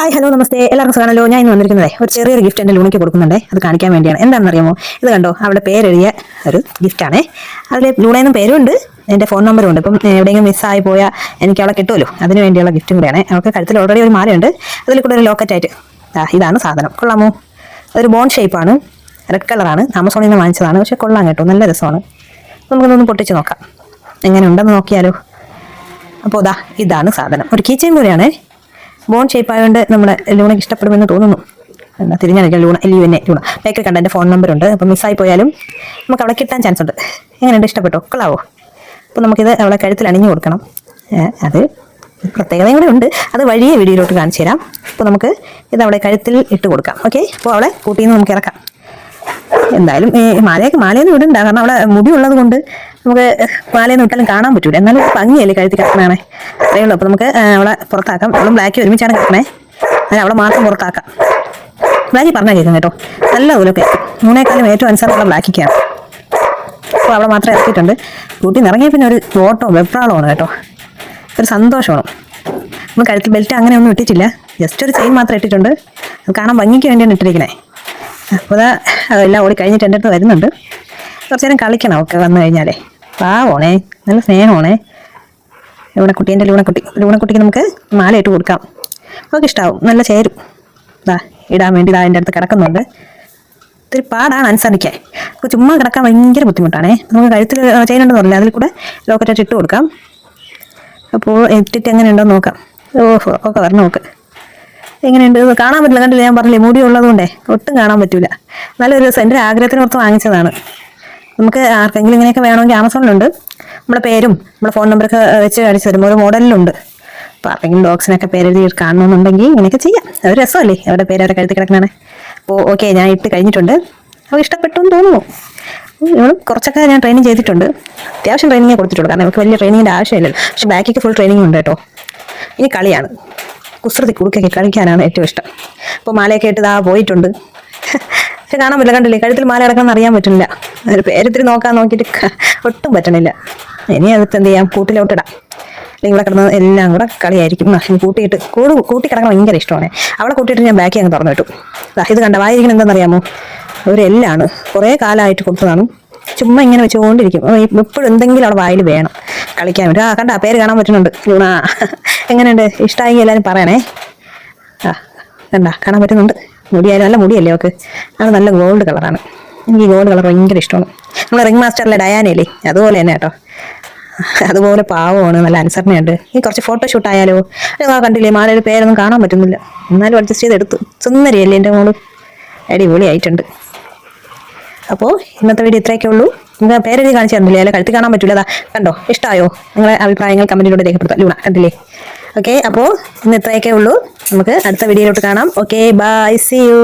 Hi hello നമസ്തേ. എല്ലാവർക്കും സുഖമാണല്ലോ ഞാൻ ഇന്ന് വന്നിരിക്കുന്നത് ഒരു ചെറിയൊരു ഗിഫ്റ്റ് എന്റെ ലൂണിക്ക് കൊടുക്കുന്നുണ്ട്. അത് കാണിക്കാൻ വേണ്ടിയാണ്. എന്താണെന്ന് അറിയാമോ ഇത് കണ്ടോ? അവിടെ പേരെഴുതിയ ഒരു ഗിഫ്റ്റാണേ അതിൽ ലൂണയെന്നും പേരുണ്ട്. എന്റെ ഫോൺ നമ്പറും ഉണ്ട്. ഇപ്പം എവിടെയെങ്കിലും മിസ്സായി പോയാൽ എനിക്ക് അവളെ കിട്ടുമല്ലോ. അതിന് വേണ്ടിയുള്ള ഗിഫ്റ്റും കൂടെയാണ്. അവൾക്ക് കഴുത്തിൽ ഓൾറെഡി ഒരു മാലയുണ്ട്. അതിൽ കൂടെ ഒരു ലോക്കറ്റായിട്ട് ഇതാണ് സാധനം. കൊള്ളാമോ? അതൊരു ബോൺ ഷേപ്പാണ് റെഡ് കളറാണ് ആമസോണിൽ നിന്ന് വാങ്ങിച്ചതാണ്. പക്ഷേ കൊള്ളാം കേട്ടോ. നല്ല രസമാണ്. നമുക്കൊന്ന് പൊട്ടിച്ച് നോക്കാം. എങ്ങനെ ഉണ്ടെന്ന് നോക്കിയാലോ. അപ്പോൾ ഇതാ ഇതാണ് സാധനം. ഒരു കീച്ചയും കൂടിയാണ്. ബോൺ ഷേപ്പ് ആയതുകൊണ്ട് നമ്മുടെ ലൂണയ്ക്ക് ഇഷ്ടപ്പെടുമെന്ന് തോന്നുന്നു. എന്നാ തിരിഞ്ഞറിയാം ലൂണ ലീവ് എന്നെ ലൂണ. ബേക്കറി കണ്ട എന്റെ ഫോൺ നമ്പർ ഉണ്ട്. അപ്പം മിസ്സായി പോയാലും നമുക്ക് അവിടെ കിട്ടാൻ ചാൻസ് ഉണ്ട്. എങ്ങനെയുണ്ട്? ഇഷ്ടപ്പെട്ടോ? കൊള്ളാവോ? അപ്പോൾ നമുക്കിത് അവളെ കഴുത്തിൽ അണിഞ്ഞു കൊടുക്കണം. അത് പ്രത്യേകതയും കൂടെ ഉണ്ട്. അത് വഴിയെ വീഡിയോയിലോട്ട് കാണിച്ചു തരാം. അപ്പോൾ നമുക്ക് ഇത് അവളെ കഴുത്തിൽ ഇട്ട് കൊടുക്കാം. ഓക്കെ അപ്പോൾ അവളെ കൂട്ടിയിൽ നിന്ന് നമുക്ക് ഇറക്കാം. എന്തായാലും മാലയൊക്കെ മാലയൊന്നും ഇടണ്ട കാരണം അവിടെ മുടി ഉള്ളത് കൊണ്ട് നമുക്ക് മാലയൊന്നും ഇട്ടാലും കാണാൻ പറ്റൂല. എന്നാലും ഭംഗിയല്ലേ കഴുത്തി കിടക്കണേ അത്രയേ ഉള്ളൂ. അപ്പോൾ നമുക്ക് അവളെ പുറത്താക്കാം. അവളും ബ്ലാക്ക് ഒരുമിച്ചാണ് കിടക്കണേ അല്ല അവളെ മാത്രം പുറത്താക്കാം. ബ്ലാക്കി പറഞ്ഞാൽ കേൾക്കും കേട്ടോ. നല്ല ഓലൊക്കെ മൂന്നേക്കാളും ഏറ്റവും അനുസരണമുള്ള ബ്ലാക്കിക്കാണ് അപ്പോൾ അവളെ മാത്രം ഇറക്കിയിട്ടുണ്ട്. കൂട്ടി നിറങ്ങിയ പിന്നെ ഒരു ഓട്ടോ വെപ്രാളമാണ് കേട്ടോ. ഒരു സന്തോഷമാണ്. നമ്മൾ കഴുത്തിൽ ബെൽറ്റ് അങ്ങനെ ഒന്നും ഇട്ടിട്ടില്ല. ജസ്റ്റ് ഒരു ചെയിൻ മാത്രം ഇട്ടിട്ടുണ്ട്. കാണാൻ ഭംഗിക്ക് വേണ്ടിയാണ് ഇട്ടിരിക്കുന്നത് അപ്പോൾ എല്ലാം ഓടി കഴിഞ്ഞിട്ട് എന്റെ അടുത്ത് വരുന്നുണ്ട്. കുറച്ച് നേരം കളിക്കണം ഒക്കെ വന്നു കഴിഞ്ഞാലേ. പാവോണേ നല്ല സ്നേഹമാണേ. ലൂണക്കുട്ടി എന്റെ ലൂണക്കുട്ടി ലൂണക്കുട്ടിക്ക് നമുക്ക് മാല ഇട്ട് കൊടുക്കാം. അവൾക്ക് ഇഷ്ടാവും. നല്ല ചേരും. ഇതാ ഇടാൻ വേണ്ടി ഇതാ എന്റെ അടുത്ത് കിടക്കുന്നുണ്ട്. ഒത്തിരി പാടാണ് അനുസരിക്കാൻ. അപ്പോൾ ചുമ്മാ കിടക്കാൻ ഭയങ്കര ബുദ്ധിമുട്ടാണേ. നമുക്ക് കഴുത്തിൽ ചെയ്യുന്നുണ്ടെന്ന് പറഞ്ഞില്ല അതിൽ കൂടെ ലോക്കറ്റായിട്ട് ഇട്ട് കൊടുക്കാം. അപ്പോൾ ഇട്ടിട്ട് എങ്ങനെയുണ്ടോ നോക്കാം. ഓഹോ ഒക്കെ പറഞ്ഞു നോക്ക് എങ്ങനെയുണ്ട്? കാണാൻ പറ്റില്ല. കണ്ടില്ല? ഞാൻ പറഞ്ഞില്ലേ മുടി ഉള്ളതുകൊണ്ടേ ഒട്ടും കാണാൻ പറ്റൂല. നല്ലൊരു രസം എന്റെ ഒരു ആഗ്രഹത്തിന് പുറത്ത് വാങ്ങിച്ചതാണ്. നമുക്ക് ആർക്കെങ്കിലും ഇങ്ങനെയൊക്കെ വേണമെങ്കിൽ ആമസോണിലുണ്ട്. നമ്മുടെ പേരും നമ്മുടെ ഫോൺ നമ്പറൊക്കെ വെച്ച് അടിച്ച് തരുമ്പോൾ ഒരു മോഡലിലുണ്ട്. അപ്പോൾ ആർക്കെങ്കിലും ഡോഗ്സിനൊക്കെ പേരെഴുതി കാണണമെന്നുണ്ടെങ്കിൽ ഇങ്ങനെയൊക്കെ ചെയ്യാം. അത് രസമല്ലേ? അവരുടെ പേര് അവരെ കഴുത്തി കിടക്കണേ അപ്പോൾ ഓക്കെ ഞാൻ ഇട്ട് കഴിഞ്ഞിട്ടുണ്ട്. അവർക്ക് ഇഷ്ടപ്പെട്ടു എന്ന് തോന്നുന്നു. ഇവളും കുറച്ചൊക്കെ ഞാൻ ട്രെയിനിങ് ചെയ്തിട്ടുണ്ട്. അത്യാവശ്യം ട്രെയിനിങ്ങേ കൊടുത്തിട്ടുള്ളൂ. കാരണം നമുക്ക് വലിയ ട്രെയിനിങ്ങിന്റെ ആവശ്യമില്ലല്ലോ. പക്ഷെ ബാക്കിക്ക് ഫുൾ ട്രെയിനിങ് ഉണ്ട് കേട്ടോ. ഇനി കളിയാണ്. കുസൃതി കുറുക്കൊക്കെ കളിക്കാനാണ് ഏറ്റവും ഇഷ്ടം. അപ്പോൾ മാലയൊക്കെ ഇട്ട് ഇതാ പോയിട്ടുണ്ട്. പക്ഷെ കാണാൻ പറ്റില്ല കണ്ടില്ലേ? കഴുത്തിൽ മാല കിടക്കണം അറിയാൻ പറ്റുന്നില്ല. ഒരു പേരത്തിൽ നോക്കാൻ നോക്കിയിട്ട് ഒട്ടും പറ്റണില്ല. ഇനി അടുത്ത് എന്ത് ചെയ്യാം? കൂട്ടിലോട്ടിടാം അല്ലെങ്കിൽ ഇവിടെ കിടന്ന് എല്ലാം കൂടെ കളിയായിരിക്കും. കൂട്ടിയിട്ട് കൂട് കൂട്ടി കിടക്കണം ഭയങ്കര ഇഷ്ടമാണ്. അവളെ കൂട്ടിയിട്ട് ഞാൻ ബാക്കി അങ്ങ് തുറന്നു വിട്ടു ദാ ഇത് കണ്ട വായിരിക്കണം എന്താണെന്നറിയാമോ ഒരു എല്ലാണ്. കുറേ കാലമായിട്ട് കൊടുത്തതാണ്. ചുമ്മാ ഇങ്ങനെ വെച്ചുകൊണ്ടിരിക്കും. എപ്പോഴും എന്തെങ്കിലും അവിടെ വായിൽ വേണം. കളിക്കാൻ പറ്റും. ആ കണ്ട പേര് കാണാൻ പറ്റുന്നുണ്ട്. ലൂണ. എങ്ങനെയുണ്ട്? ഇഷ്ടമായി എല്ലാവരും പറയണേ. ആ കണ്ട കാണാൻ പറ്റുന്നുണ്ട്. മുടിയായാലും നല്ല മുടിയല്ലേ അവൾക്ക്? അത് നല്ല ഗോൾഡ് കളറാണ് എനിക്ക് ഗോൾഡ് കളർ ഭയങ്കര ഇഷ്ടമാണ്. നമ്മൾ റിംഗ് മാസ്റ്ററിലെ ഡയാനയില്ലേ? അതുപോലെ തന്നെ കേട്ടോ. അതുപോലെ പാവമാണ്. നല്ല അനുസരണയുണ്ട്. ഈ കുറച്ച് ഫോട്ടോഷൂട്ട് ആയാലോ? ആ കണ്ടില്ലേ മാലയുടെ പേരൊന്നും കാണാൻ പറ്റുന്നില്ല. എന്നാലും അഡ്ജസ്റ്റ് ചെയ്ത് എടുത്തു. സുന്ദരിയല്ലേ എന്റെ മോൾ? അടിപൊളിയായിട്ടുണ്ട്. അപ്പോൾ ഇന്നത്തെ വീഡിയോ ഇത്രയൊക്കെ ഉള്ളൂ. പേരെഴുതി കാണിച്ചു തന്നില്ലേ? അല്ലെ കഴുത്തി കാണാൻ പറ്റില്ല കണ്ടോ? ഇഷ്ടമായോ നിങ്ങളെ അഭിപ്രായങ്ങൾ കമന്റിലൂടെ രേഖപ്പെടുത്താം. ലൂണ കണ്ടില്ലേ ഓക്കെ അപ്പോൾ ഇന്ന് ഇത്രയൊക്കെ ഉള്ളൂ. നമുക്ക് അടുത്ത വീഡിയോയിലോട്ട് കാണാം. Okay bye see you.